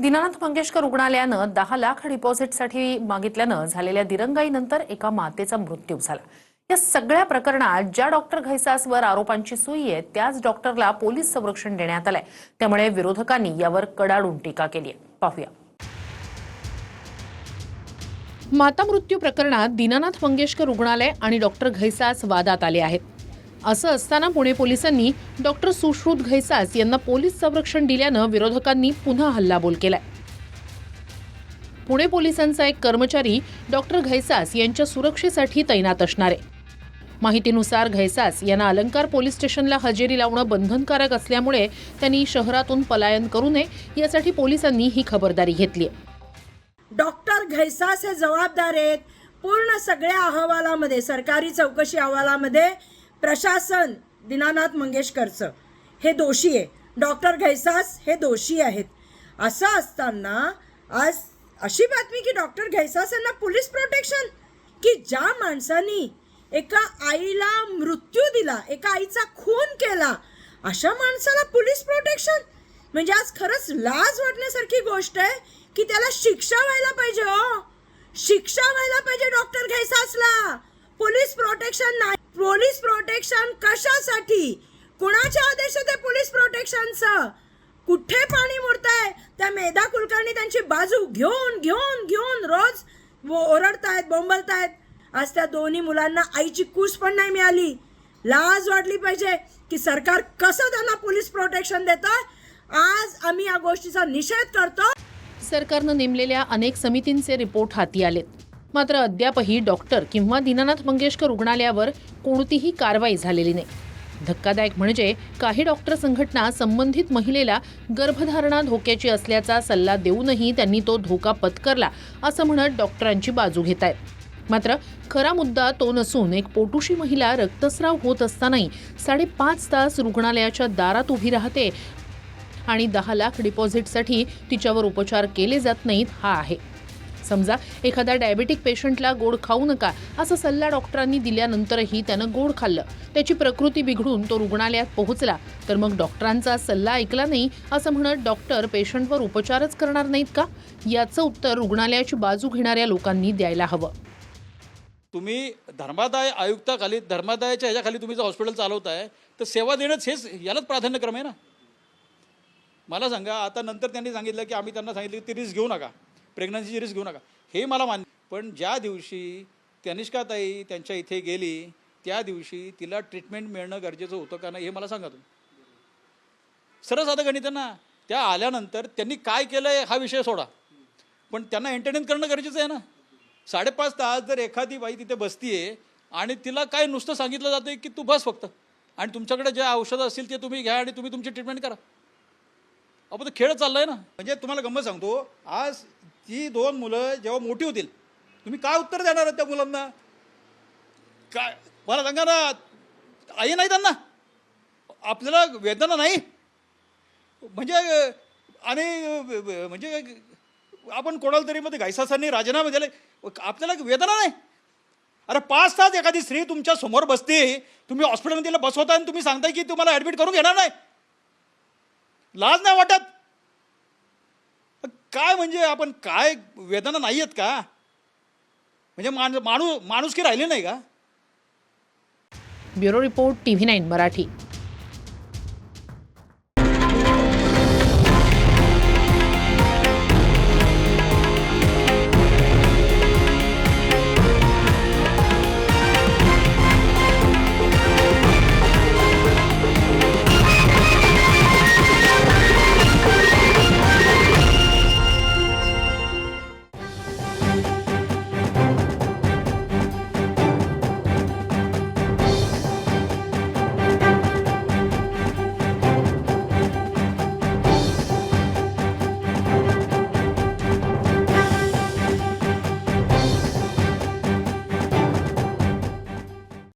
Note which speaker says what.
Speaker 1: दीनानाथ मंगेशकर रुग्णालयानं दहा लाख डिपॉझिटसाठी मागितल्यानं झालेल्या दिरंगाईनंतर एका मातेचा मृत्यू झाला. या सगळ्या प्रकरणात ज्या डॉक्टर घैसासवर आरोपांची सुई आहे त्याच डॉक्टरला पोलीस संरक्षण देण्यात आलंय. त्यामुळे विरोधकांनी यावर कडाडून टीका केली आहे. पाहूया. माता मृत्यू प्रकरणात दीनानाथ मंगेशकर रुग्णालय आणि डॉक्टर घैसास वादात आले आहेत. असं असताना पुणे पोलिसांनी डॉक्टर सुश्रुत घैसास यांना पोलीस संरक्षण दिल्यानं विरोधकांनी पुन्हा हल्लाबोल केलाय. पुणे पोलिसांचा एक कर्मचारी डॉक्टर घैसास यांच्या सुरक्षेसाठी तैनात असणार. आहे माहितीनुसार घैसास यांना अलंकार पोलीस स्टेशनला हजेरी लावणं बंधनकारक असल्यामुळे त्यांनी शहरातून पलायन करू नये यासाठी पोलिसांनी ही खबरदारी घेतली आहे
Speaker 2: डॉक्टर घैसास हे जबाबदार आहेत. पूर्ण सगळ्या अहवालामध्ये सरकारी चौकशी अहवालामध्ये प्रशासन दीनानाथ मंगेशकरचं. हे दोषी आहे. डॉक्टर घैसास हे दोषी आहेत. असं असताना आज अशी बातमी की डॉक्टर घैसास यांना पोलीस प्रोटेक्शन? की ज्या माणसानी एका आईला मृत्यू दिला एका आईचा खून केला अशा माणसाला पोलीस प्रोटेक्शन? म्हणजे आज खरंच लाज वाटण्यासारखी गोष्ट आहे की त्याला शिक्षा व्हायला पाहिजे हो. शिक्षा व्हायला पाहिजे डॉक्टर घैसासला. पोलीस प्रोटेक्शन नाही. पोलीस प्रोटेक्शन कशासाठी? कुणाच्या आदेशात आहे पोलीस प्रोटेक्शनचं? कुठे पाणी मुरताय? त्या मेधा कुलकर्णी त्यांची बाजू घेऊन घेऊन घेऊन रोज ओरडतायत बोंबलतायत. आज त्या दोन्ही मुलांना आईची कूस पण नाही मिळाली. लाज वाटली पाहिजे की सरकार कसं त्यांना पोलीस प्रोटेक्शन देतं? आज आम्ही या गोष्टीचा निषेध करतो.
Speaker 1: सरकारनं नेमलेल्या अनेक समितींचे रिपोर्ट हाती आलेत. मात्र अद्यापही डॉक्टर किंवा दीनानाथ मंगेशकर रुग्णालयावर कोणतीही कारवाई झालेली नाही. धक्कादायक म्हणजे काही डॉक्टर संघटना संबंधित महिलेला गर्भधारणा धोक्याची असल्याचा सल्ला देऊनही त्यांनी तो धोका पत्करला असं म्हणत डॉक्टरांची बाजू घेत आहेत. मात्र खरा मुद्दा तो नसून एक पोटुशी महिला रक्तस्राव होत असतानाही साडेपाच तास रुग्णालयाच्या दारात उभी राहते आणि दहा लाख डिपॉझिटसाठी तिच्यावर उपचार केले जात नाहीत हा आहे. समजा एखाद्या डायबेटिक पेशंटला गोड खाऊ नका असा सल्ला डॉक्टरांनी दिल्यानंतरही त्यानं गोड खाल्लं. त्याची प्रकृती बिघडून तो रुग्णालयात पोहोचला. तर मग डॉक्टरांचा सल्ला ऐकला नाही असं म्हणत डॉक्टर पेशंटवर उपचारच करणार नाहीत का? याचं उत्तर रुग्णालयाची बाजू घेणाऱ्या लोकांनी द्यायला हवं.
Speaker 3: तुम्ही धर्मादाय आयुक्ताखाली धर्मादायाच्या ह्याच्याखाली तुम्ही जर हॉस्पिटल चालवताय तर सेवा देणंच हेच यालाच प्राधान्यक्रम आहे ना? मला सांगा आता नंतर त्यांनी सांगितलं की आम्ही त्यांना सांगितलं की ती रिस्क घेऊ नका. प्रेग्नन्सीची रिस्क घेऊ नका. हे मला मान्य पण ज्या दिवशी तनिष्काताई त्यांच्या इथे गेली त्या दिवशी तिला ट्रीटमेंट मिळणं गरजेचं होतं का नाही हे मला सांगा तुम्ही. सरळ साधं गणित ना त्या आल्यानंतर त्यांनी काय केलं आहे हा विषय सोडा. पण त्यांना एंटरटेन करणं गरजेचं आहे ना. साडेपाच तास जर एखादी बाई तिथे बसतीये आणि तिला काय नुसतं सांगितलं जातं की तू बस फक्त. आणि तुमच्याकडे जे औषधं असतील ते तुम्ही घ्या आणि तुम्ही तुमची ट्रीटमेंट करा. आपण खेळ चाललाय ना. म्हणजे तुम्हाला गंमत सांगतो आज ती दोन मुलं जेव्हा मोठी होतील तुम्ही काय उत्तर देणार त्या मुलांना? काय मला सांगा ना आई नाही त्यांना. आपल्याला वेदना नाही. म्हणजे आणि म्हणजे आपण कोणाला तरी मध्ये घायसासांनी राजीनामे दिले. आपल्याला वेदना नाही. अरे पाच तास एखादी स्त्री तुमच्यासमोर बसते तुम्ही हॉस्पिटलमध्ये तिला बसवता आणि तुम्ही सांगताय की तुम्हाला ॲडमिट करून घेणार नाही. लाज नाही वाटत. काय म्हणजे आपण काय वेदना नाही आहेत का? म्हणजे मान माणूस माणूस की राहिले नाही का?
Speaker 1: Bureau report T V nine Marathi.